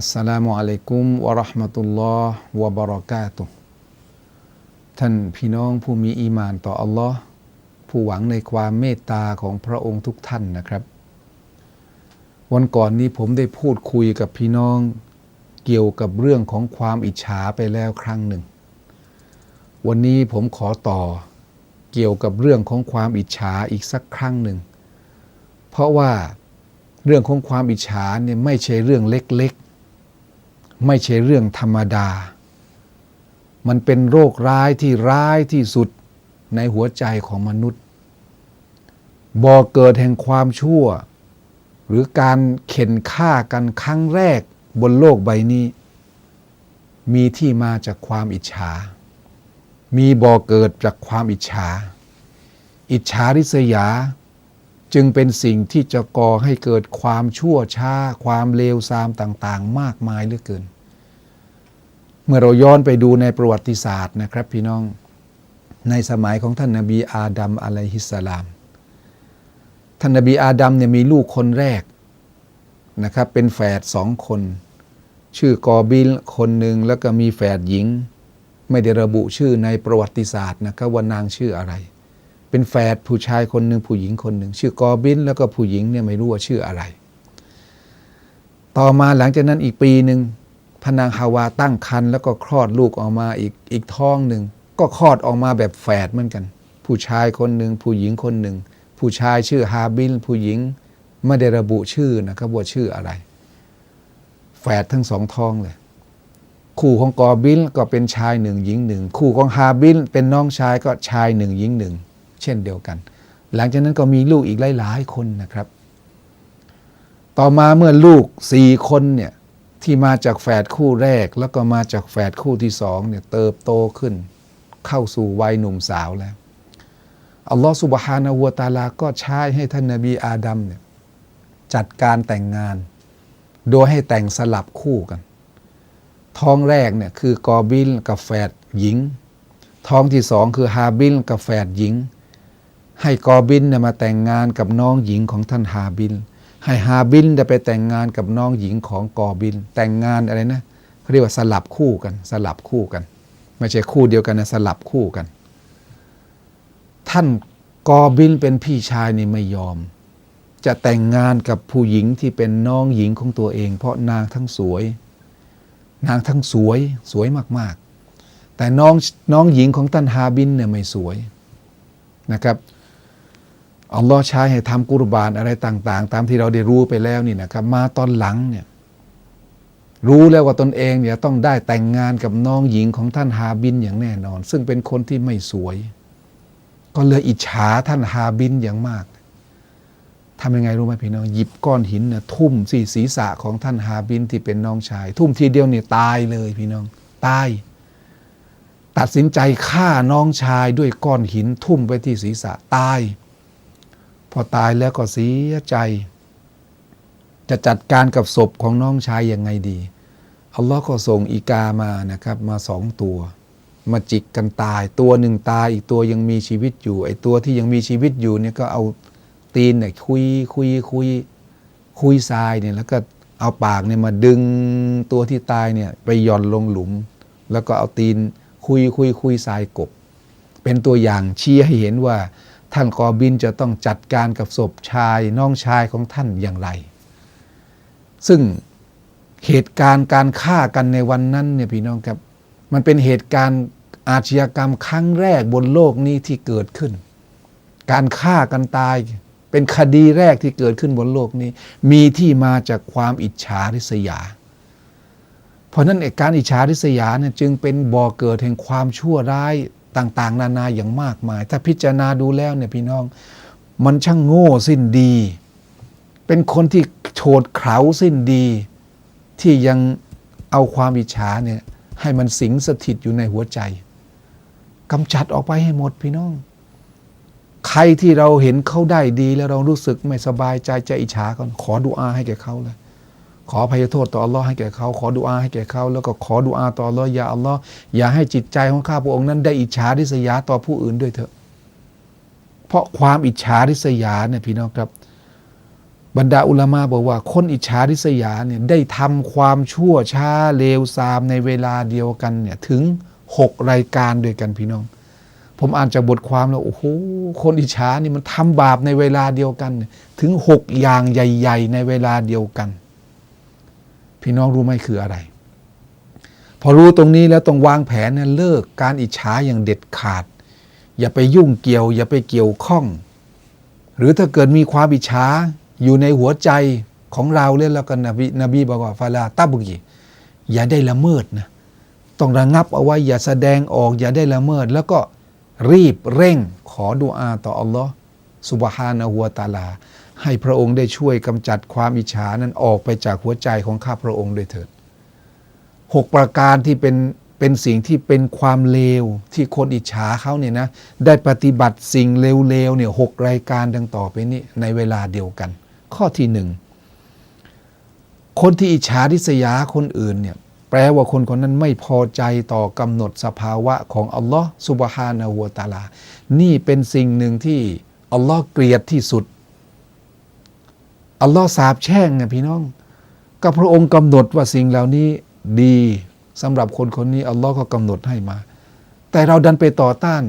อัสสลามุอะลัยกุมวะราะห์มะตุลลอฮ์วะบะเราะกาตุท่านพี่น้องผู้มีอีมานต่ออัลลอฮ์ผู้หวังในความเมตตาของพระองค์ทุกท่านนะครับ วันก่อนนี้ผมได้พูดคุยกับพี่น้องเกี่ยวกับเรื่องของความอิจฉาไปแล้วครั้งหนึ่ง วันนี้ผมขอต่อเกี่ยวกับเรื่องของความอิจฉาอีกสักครั้งหนึ่ง เพราะว่าเรื่องของความอิจฉาเนี่ยไม่ใช่เรื่องเล็กๆ ไม่ใช่เรื่องธรรมดา มันเป็นโรคร้ายที่ร้ายที่สุดในหัวใจของมนุษย์ บ่อเกิดแห่งความชั่ว หรือการเข็นฆ่ากันครั้งแรกบนโลกใบนี้ มีที่มาจากความอิจฉา มีบ่อเกิดจากความอิจฉา อิจฉาริษยา จึงเป็นสิ่งที่จะก่อให้เกิดความชั่วช้า ความเลวทรามต่างๆ มากมายเหลือเกิน เมื่อเราย้อนไปดูในประวัติศาสตร์นะครับพี่น้องในสมัยของท่านนบีอาดัมอะลัยฮิสสลาม ท่านนบีอาดัมเนี่ยมีลูกคนแรกนะครับเป็นแฝดสองคน ชื่อกอบิลคนหนึ่งแล้วก็มีแฝดหญิง ไม่ได้ระบุชื่อในประวัติศาสตร์นะครับว่านางชื่ออะไร เป็นแฝดผู้ชายคนหนึ่งผู้หญิงคนหนึ่งชื่อกอบินแล้วก็ผู้หญิงเนี่ยไม่รู้ว่าชื่ออะไร ต่อมาหลังจากนั้นอีกปีหนึ่งพนางฮาวาตั้งครรภ์แล้วก็คลอดลูกออกมาอีกอีกท้องหนึ่งก็คลอดออกมาแบบแฝดเหมือนกัน ผู้ชายคนหนึ่งผู้หญิงคนหนึ่ง ผู้ชายชื่อฮาบิลผู้หญิงไม่ได้ระบุชื่อนะครับว่าชื่ออะไร แฝดทั้งสองท้องเลยคู่ของกอบิลก็เป็นชายหนึ่งหญิงหนึ่งคู่ของฮาบิลเป็นน้องชายก็ชายหนึ่งหญิงหนึ่ง เช่นเดียวกัน หลังจากนั้นก็มีลูกอีกหลายๆคนนะครับ ต่อมาเมื่อลูกสี่คนเนี่ยที่มาจากแฝดคู่แรก แล้วก็มาจากแฝดคู่ที่สองเนี่ยเติบโตขึ้น เข้าสู่วัยหนุ่มสาวแล้วอัลลอฮฺสุบฮานาหัวตาลาก็ใช้ให้ท่านนบีอาดัมเนี่ยจัดการแต่งงาน โดยให้แต่งสลับคู่กัน ท้องแรกเนี่ยคือกอบิลกับแฝดหญิง ท้องที่สองคือฮาบิลกับแฝดหญิง ให้กอบินมาแต่งงานกับน้องหญิงของท่านฮาบิลให้ฮาบิลได้ไปแต่งงานกับน้องหญิงของกอบิน แต่งงานอะไรนะเขาเรียกว่าสลับคู่กัน สลับคู่กัน ไม่ใช่คู่เดียวกันนะสลับคู่กัน ท่านกอบินเป็นพี่ชายนี่ไม่ยอม จะแต่งงานกับผู้หญิงที่เป็นน้องหญิงของตัวเอง เพราะนางทั้งสวย นางทั้งสวยสวยมากๆ แต่น้องน้องหญิงของท่านฮาบินเนี่ยไม่สวยนะครับ อัลลอฮ์ใช้ให้ทำกุรบานอะไรต่าง ๆ ตามที่เราได้รู้ไปแล้วนี่นะครับ มาตอนหลังเนี่ยรู้แล้วว่าตนเองเนี่ยต้องได้แต่งงานกับน้องหญิงของท่านฮาบินอย่างแน่นอน ซึ่งเป็นคนที่ไม่สวย ก็เลยอิจฉาท่านฮาบินอย่างมากทำยังไงรู้ไหมพี่น้องหยิบก้อนหินเนี่ยทุ่มสี่ศีรษะของท่านฮาบินที่เป็นน้องชาย ทุ่มทีเดียวเนี่ยตายเลยพี่น้องตาย ตัดสินใจฆ่าน้องชายด้วยก้อนหินทุ่มไปที่ศีรษะตาย พอตายแล้วก็เสียใจ จะจัดการกับศพของน้องชายยังไงดีอัลลอฮ์ก็ส่งอีกามานะครับ มาสองตัว มาจิกกันตาย ตัวหนึ่งตายอีกตัวยังมีชีวิตอยู่ ไอ้ตัวที่ยังมีชีวิตอยู่เนี่ยก็เอาตีนเนี่ยคุยคุยคุยคุยทรายเนี่ยแล้วก็เอาปากเนี่ยมาดึงตัวที่ตายเนี่ยไปหย่อนลงหลุม แล้วก็เอาตีนคุยคุยคุยทรายกบ เป็นตัวอย่างชี้ให้เห็นว่า ท่านกอบินจะต้องจัดการกับศพชายน้องชายของท่านอย่างไร ซึ่งเหตุการณ์การฆ่ากันในวันนั้นเนี่ยพี่น้องครับ มันเป็นเหตุการณ์อาชญากรรมครั้งแรกบนโลกนี้ที่เกิดขึ้น การฆ่ากันตายเป็นคดีแรกที่เกิดขึ้นบนโลกนี้ มีที่มาจากความอิจฉาริษยา เพราะนั้นการอิจฉาริษยาเนี่ยจึงเป็นบ่อเกิดแห่งความชั่วร้าย ต่างๆ นานาอย่างมากมาย ถ้าพิจารณาดูแล้วเนี่ยพี่น้อง มันช่างโง่สิ้นดี เป็นคนที่โฉดเขลาสิ้นดี ที่ยังเอาความอิจฉาเนี่ยให้มันสิงสถิตอยู่ในหัวใจกำจัดออกไปให้หมดพี่น้อง ใครที่เราเห็นเขาได้ดีแล้วเรารู้สึกไม่สบายใจจะอิจฉากันขอดุอาให้แก่เขาเลย ขออภัยโทษต่ออัลลอฮ์ให้แก่เขาขอดุอาให้แก่เขาแล้วก็ขอดุอาต่ออัลลอฮ์อย่าอัลลอฮ์อย่าให้จิตใจของข้าพระองค์นั้นได้อิจฉาริษยาต่อผู้อื่นด้วยเถอะ เพราะความอิจฉาริษยาเนี่ยพี่น้องครับ บรรดาอุลามาบอกว่า คนอิจฉาริษยาเนี่ยได้ทำความชั่วช้าเลวทรามในเวลาเดียวกันเนี่ยถึงหกรายการด้วยกันพี่น้อง ผมอ่านจากบทความแล้วโอ้โหคนอิจฉานี่มันทำบาปในเวลาเดียวกันนถึงหกอย่างใหญ่ ๆ ในเวลาเดียวกัน พี่น้องรู้ไหมคืออะไร พอรู้ตรงนี้แล้วต้องวางแผนเนี่ยเลิกการอิจฉาอย่างเด็ดขาด อย่าไปยุ่งเกี่ยว อย่าไปเกี่ยวข้อง หรือถ้าเกิดมีความอิจฉาอยู่ในหัวใจของเราเล่นแล้วกันนบีนบีบอกว่าฟาลาตับุกีอย่าได้ละเมิดนะต้องระงับเอาไว้อย่าแสดงออก อย่าได้ละเมิด แล้วก็รีบเร่งขอดุอาต่ออัลลอฮ์สุบฮานะฮัวตาลา ให้พระองค์ได้ช่วยกำจัดความอิจฉานั้นออกไปจากหัวใจของข้าพระองค์ด้วยเถิดหกประการที่เป็นเป็นสิ่งที่เป็นความเลวที่คนอิจฉาเขาเนี่ยนะได้ปฏิบัติสิ่งเลวๆเนี่ยหกรายการดังต่อไปนี้ในเวลาเดียวกัน ข้อที่หนึ่งคนที่อิจฉาริษยาคนอื่นเนี่ยแปลว่าคนคนนั้นไม่พอใจต่อกำหนดสภาวะของอัลลอฮ์สุบฮานะฮัวตาลา นี่เป็นสิ่งหนึ่งที่อัลลอฮ์เกลียดที่สุด อัลลอฮ์สาบแช่งไงพี่น้อง ก็พระองค์กำหนดว่าสิ่งเหล่านี้ดีสำหรับคนคนนี้อัลลอฮ์ก็กำหนดให้มา แต่เราดันไปต่อต้าน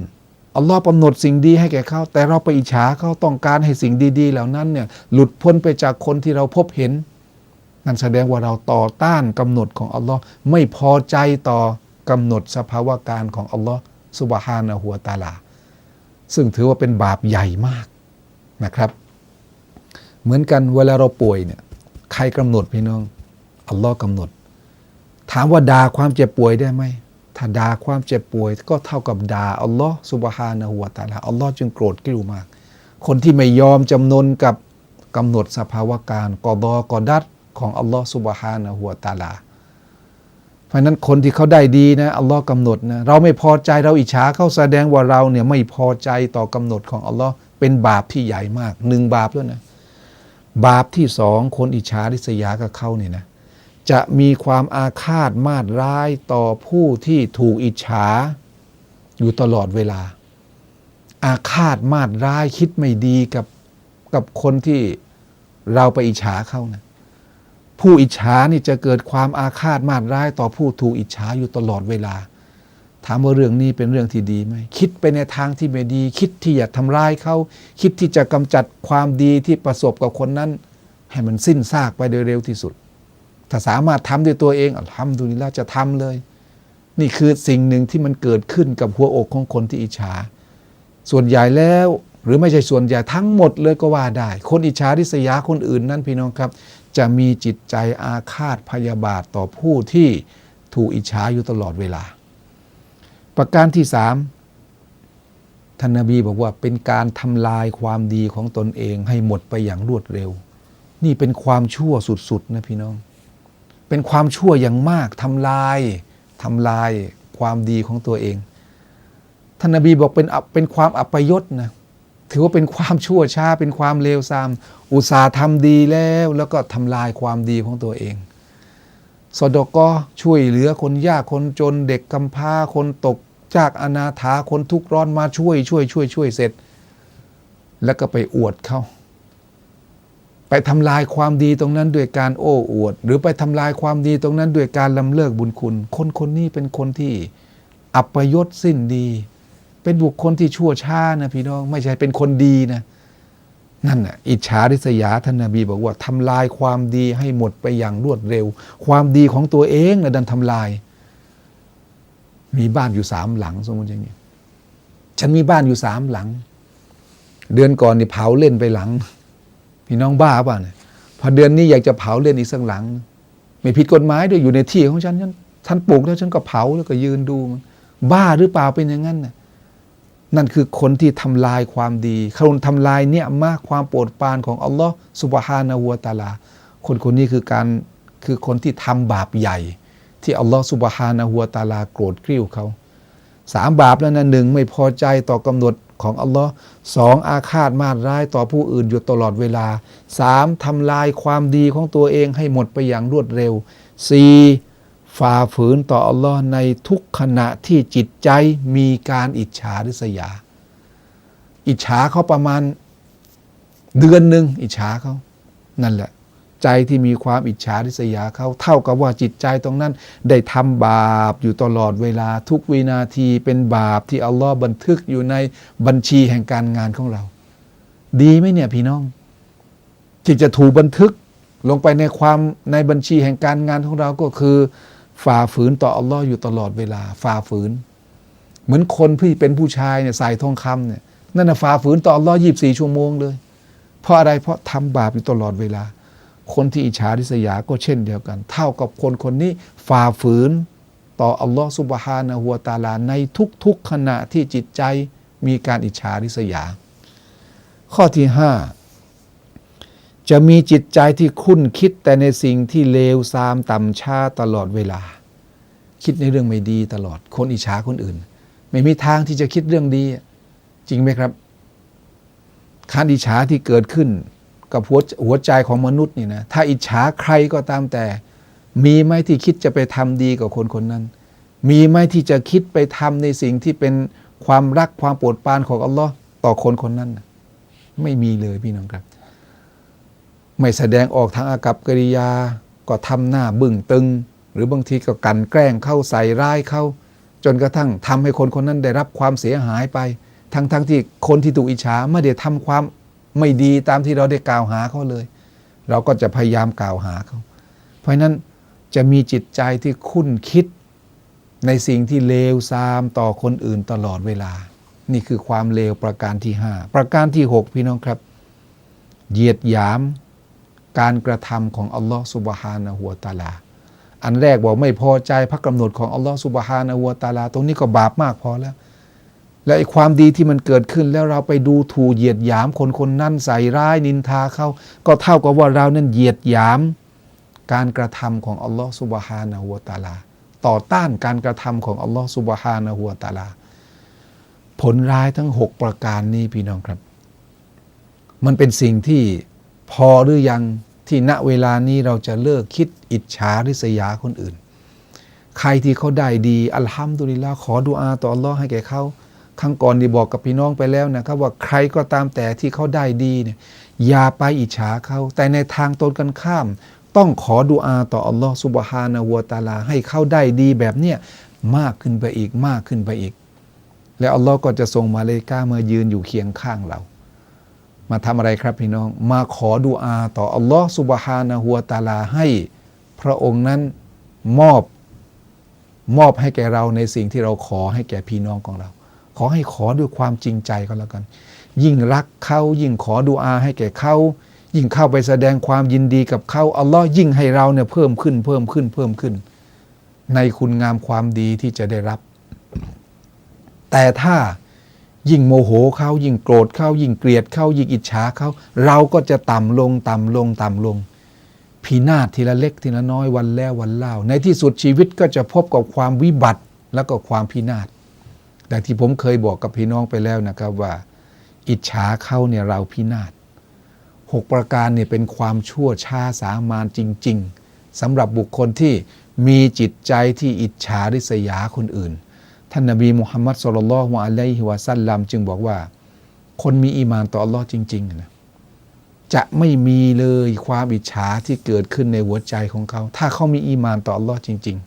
อัลลอฮ์กำหนดสิ่งดีให้แก่เขา แต่เราไปอิจฉาเขาต้องการให้สิ่งดี ๆ เหล่านั้นเนี่ยหลุดพ้นไปจากคนที่เราพบเห็น นั่นแสดงว่าเราต่อต้านกำหนดของอัลลอฮ์ไม่พอใจต่อกำหนดสภาวะการของอัลลอฮ์สุบฮานะฮัวตาลา ซึ่งถือว่าเป็นบาปใหญ่มากนะครับ เหมือนกันเวลาเราป่วยเนี่ยใครกำหนดพี่น้องอัลลอฮ์กำหนด ถามว่าด่าความเจ็บป่วยได้ไหมถ้าด่าความเจ็บป่วย ก็เท่ากับด่าอัลลอฮ์สุบฮานะฮัวตาลาอัลลอฮ์จึงโกรธกิ้วมาก คนที่ไม่ยอมจำนนกับกำหนดสภาวะการกอดอกอดัดของอัลลอฮ์สุบฮานะฮัวตาลาเพราะนั้นคนที่เขาได้ดีนะอัลลอฮ์กำหนดนะเราไม่พอใจเราอิจฉาเขาแสดงว่าเราเนี่ยไม่พอใจต่อกำหนดของอัลลอฮ์เป็นบาปที่ใหญ่มากหนึ่งบาปแล้วนะ บาปที่สองคนอิจฉาริษยากับเขาเนี่ยนะจะมีความอาฆาตมาดร้ายต่อผู้ที่ถูกอิจฉาอยู่ตลอดเวลา อาฆาตมาดร้ายคิดไม่ดีกับกับคนที่เราไปอิจฉาเขานะผู้อิจฉานี่จะเกิดความอาฆาตมาดร้ายต่อผู้ถูกอิจฉาอยู่ตลอดเวลา ถามว่าเรื่องนี้เป็นเรื่องที่ดีไหมคิดไปในทางที่ไม่ดี คิดที่อยากทำร้ายเขาคิดที่จะกำจัดความดีที่ประสบกับคนนั้น ให้มันสิ้นซากไปโดยเร็วที่สุด ถ้าสามารถทำด้วยตัวเองทำดูนี่แล้วจะทำเลย นี่คือสิ่งหนึ่งที่มันเกิดขึ้นกับหัวอกของคนที่อิจฉา ส่วนใหญ่แล้วหรือไม่ใช่ส่วนใหญ่ทั้งหมดเลยก็ว่าได้ คนอิจฉาริษยาคนอื่นนั้นพี่น้องครับ จะมีจิตใจอาฆาตพยาบาทต่อผู้ที่ถูกอิจฉาอยู่ตลอดเวลา ประการที่สามท่านนบีบอกว่าเป็นการทำลายความดีของตนเองให้หมดไปอย่างรวดเร็ว นี่เป็นความชั่วสุดๆนะพี่น้อง เป็นความชั่วอย่างมากทำลายทำลายความดีของตัวเอง ท่านนบีบอกเป็นเป็นความอัปยศนะถือว่าเป็นความชั่วช้าเป็นความเลวทราม อุตสาห์ทำดีแล้ว แล้วก็ทำลายความดีของตัวเอง สดก็ช่วยเหลือคนยากคนจนเด็กกำพร้าคนตกจากอนาถาคนทุกข์ร้อนมาช่วยช่วยช่วยช่วยเสร็จ แล้วก็ไปอวดเขาไปทำลายความดีตรงนั้นด้วยการโอ้อวด หรือไปทำลายความดีตรงนั้นด้วยการลำเลิกบุญคุณ คนคนนี้เป็นคนที่อัปยศสิ้นดี เป็นบุคคลที่ชั่วช้านะพี่น้อง ไม่ใช่เป็นคนดีนะ นั่นน่ะอิจฉาริษยาท่านนบีบอกว่าทำลายความดีให้หมดไปอย่างรวดเร็ว ความดีของตัวเองนะดันทำลาย มีบ้านอยู่สามหลังสมมติอย่างนี้ฉันมีบ้านอยู่สามหลัง เดือนก่อนนี่เผาเล่นไปหลัง พี่น้องบ้าป่ะเนี่ยพอเดือนนี้อยากจะเผาเล่นอีกสักหลัง ไม่ผิดกฎหมายด้วยอยู่ในที่ของฉันฉันฉันปลูกแล้วฉันก็เผาแล้วก็ยืนดูมันบ้าหรือเปล่าเป็นอย่างนั้นน่ะ นั่นคือคนที่ทำลายความดีคนทำลายเนี่ยมากความโปรดปรานของอัลลอฮ์สุบฮานะฮูวตาลา คนคนนี้คือการคือคนที่ทำบาปใหญ่ ที่อัลลอฮฺสุบฮานะฮัวตาลาโกรธกริ้วเขาสามบาปแล้วนะหนึ่งไม่พอใจต่อกำหนดของอัลลอฮ์สองอาฆาตมาดร้ายต่อผู้อื่นอยู่ตลอดเวลาสามทำลายความดีของตัวเองให้หมดไปอย่างรวดเร็วสี่ ฝ่าฝืนต่ออัลลอฮ์ในทุกขณะที่จิตใจมีการอิจฉาริษยา อิจฉาเขาประมาณเดือนหนึ่งอิจฉาเขานั่นแหละ ใจที่มีความอิจฉาริษยาเขาเท่ากับว่าจิตใจตรงนั้น ได้ทำบาปอยู่ตลอดเวลาทุกวินาทีเป็นบาปที่อัลลอฮ์บันทึกอยู่ในบัญชีแห่งการงานของเรา ดีไหมเนี่ยพี่น้องที่จะถูกบันทึกลงไปในความในบัญชีแห่งการงานของเราก็คือ ฝ่าฝืนต่ออัลลอฮ์อยู่ตลอดเวลา ฝ่าฝืน เหมือนคนที่เป็นผู้ชายเนี่ยใส่ทองคำเนี่ยนั่นนะฝ่าฝืนต่ออัลลอฮ์ยี่บสี่ชั่วโมงเลย เพราะอะไรเพราะทำบาปอยู่ตลอดเวลา คนที่อิจฉาริษยาก็เช่นเดียวกัน เท่ากับคนคนนี้ฝ่าฝืนต่ออัลลอฮ์สุบฮานะฮัวตาลาในทุกๆขณะที่จิตใจมีการอิจฉาริษยา ข้อที่ห้า จะมีจิตใจที่คุ้นคิดแต่ในสิ่งที่เลวทรามต่ำช้าตลอดเวลา คิดในเรื่องไม่ดีตลอดคนอิจฉาคนอื่น ไม่มีทางที่จะคิดเรื่องดี จริงไหมครับการอิจฉาที่เกิดขึ้นกับหัวหัวใจของมนุษย์นี่นะถ้าอิจฉาใครก็ตามแต่ มีไหมที่คิดจะไปทำดีกับคนคนนั้น มีไหมที่จะคิดไปทำในสิ่งที่เป็นความรักความโปรดปรานของอัลลอฮ์ต่อคนคนนั้น ไม่มีเลยพี่น้องครับ ไม่แสดงออกทางอากับกิริยา ก็ทำหน้าบึ้งตึง หรือบางทีก็กลันแกล้งเข้าใส่ร้ายเข้า จนกระทั่งทำให้คนคนนั้นได้รับความเสียหายไป ทั้งทั้งที่คนที่ถูกอิจฉาไม่ได้ทำความไม่ดีตามที่เราได้กล่าวหาเขาเลย เราก็จะพยายามกล่าวหาเขา เพราะนั้นจะมีจิตใจที่คุ้นคิดในสิ่งที่เลวทรามต่อคนอื่นตลอดเวลา นี่คือความเลวประการที่ห้าประการที่หกพี่น้องครับ เหยียดหยาม การกระทำของอัลลอฮฺสุบฮานะฮัวตะอาลา อันแรกบอกไม่พอใจพระกำหนดของอัลลอฮฺสุบฮานะฮัวตะอาลา ตรงนี้ก็บาปมากพอแล้ว และไอ้ความดีที่มันเกิดขึ้นแล้วเราไปดูถูกเหยียดหยามคนคนนั้นใส่ร้ายนินทาเขาก็เท่ากับว่าเรานั้นเหยียดหยาม การกระทำของอัลลอฮฺสุบฮานะฮัวตะอาลา ต่อต้านการกระทำของอัลลอฮฺสุบฮานะฮัวตะอาลา ผลร้ายทั้งหกประการนี้พี่น้องครับ มันเป็นสิ่งที่ พอหรือยังที่ณเวลานี้เราจะเลิกคิดอิจฉาริษยาคนอื่น ใครที่เขาได้ดี อัลฮัมดุลิลลาขอดุอาต่ออัลลอฮ์ให้แก่เขาครั้งก่อนที่บอกกับพี่น้องไปแล้วนะครับ ว่าใครก็ตามแต่ที่เขาได้ดีเนี่ยอย่าไปอิจฉาเขา แต่ในทางตรงกันข้าม ต้องขอดุอาต่ออัลลอฮ์สุบฮานะฮัวตาลา ให้เขาได้ดีแบบเนี้ยมากขึ้นไปอีกมากขึ้นไปอีก แล้วอัลลอฮ์ก็จะส่งมาเลกามายืนอยู่เคียงข้างเรา มาทำอะไรครับพี่น้อง มาขอดุอาต่ออัลลอฮ์สุบฮานะฮัวตาลาให้ พระองค์นั้นมอบมอบให้แก่เราในสิ่งที่เราขอให้แก่พี่น้องของเรา ขอให้ขอด้วยความจริงใจก็แล้วกัน ยิ่งรักเขายิ่งขอดุอาให้แก่เขายิ่งเข้าไปแสดงความยินดีกับเขาอัลลอฮ์ยิ่งให้เราเนี่ยเพิ่มขึ้นเพิ่มขึ้นเพิ่มขึ้น ในคุณงามความดีที่จะได้รับ แต่ถ้า ยิ่งโมโหเขายิ่งโกรธเขายิ่งเกลียดเขายิ่งอิจฉาเขาเราก็จะต่ำลงต่ำลงต่ำลง พินาศทีละเล็กทีละน้อยวันแล้ววันเล่า ในที่สุดชีวิตก็จะพบกับความวิบัติแล้วก็ความพินาศแต่ที่ผมเคยบอกกับพี่น้องไปแล้วนะครับว่า อิจฉาเขาเนี่ยเราพินาศหกประการเนี่ยเป็นความชั่วช้าสามานจริง ๆสำหรับบุคคลที่มีจิตใจที่อิจฉาริษยาคนอื่น ท่านนบีมุฮัมมัดสุลลัลฮุอะลัยฮิวะสัลลัมจึงบอกว่า คนมีอีมานต่ออัลลอฮ์จริงๆนะจะไม่มีเลยความอิจฉาที่เกิดขึ้นในหัวใจของเขา ถ้าเขามีอีมานต่ออัลลอฮ์จริง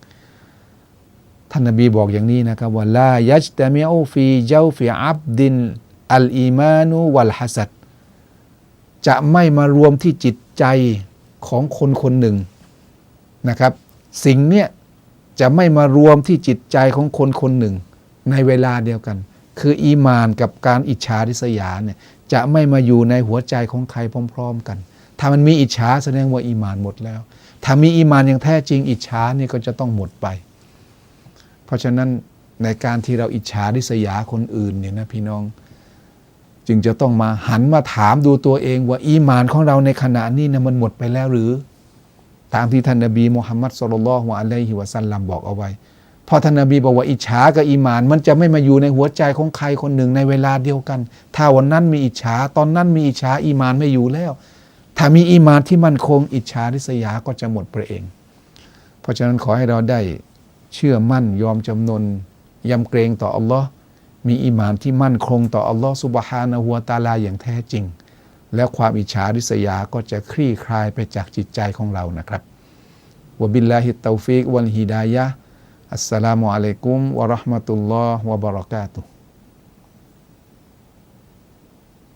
ๆ ท่านนบีบอกอย่างนี้นะครับว่าลายัจตะมิอูฟีเจ้าฟีอับดินอัลอีมานุวัลฮัสัดจะไม่มารวมที่จิตใจของคนคนหนึ่งนะครับ สิ่งเนี้ย จะไม่มารวมที่จิตใจของคนคนหนึ่ง ในเวลาเดียวกัน คืออีมานกับการอิจฉาริษยาเนี่ยจะไม่มาอยู่ในหัวใจของใครพร้อม ๆ กัน ถ้ามันมีอิจฉาแสดงว่าอีมานหมดแล้ว ถ้ามีอีมานอย่างแท้จริง อิจฉาเนี่ยก็จะต้องหมดไป เพราะฉะนั้นในการที่เราอิจฉาริษยาคนอื่นเนี่ยนะพี่น้อง จึงจะต้องมาหันมาถามดูตัวเองว่าอีมานของเราในขณะนี้นะมันหมดไปแล้วหรือ ตามที่ท่านนบีมุฮัมมัดสุลลัลฮุอะลัยฮิวะสัลลัมบอกเอาไว้พอท่านนบีบอกว่าอิจฉากับอีหมาน มันจะไม่มาอยู่ในหัวใจของใครคนหนึ่งในเวลาเดียวกัน ถ้าวันนั้นมีอิจฉาตอนนั้นมีอิจฉาอีหมานไม่อยู่แล้ว ถ้ามีอีหมานที่มั่นคง อิจฉาริษยาก็จะหมดไปเอง เพราะฉะนั้นขอให้เราได้เชื่อมั่นยอมจำนนยำเกรงต่ออัลลอฮ์มีอีหมานที่มั่นคงต่ออัลลอฮ์สุบฮานะฮัวตาลาอย่างแท้จริง แล้วความอิจฉาริษยาก็จะคลี่คลายไปจากจิตใจของเรานะครับวบิลลาฮิตเตาฟิกวัลฮิดายะอัสสลามุอะลัยกุมวะราะห์มะตุลลอฮ์วะบะเราะกาตุฮ์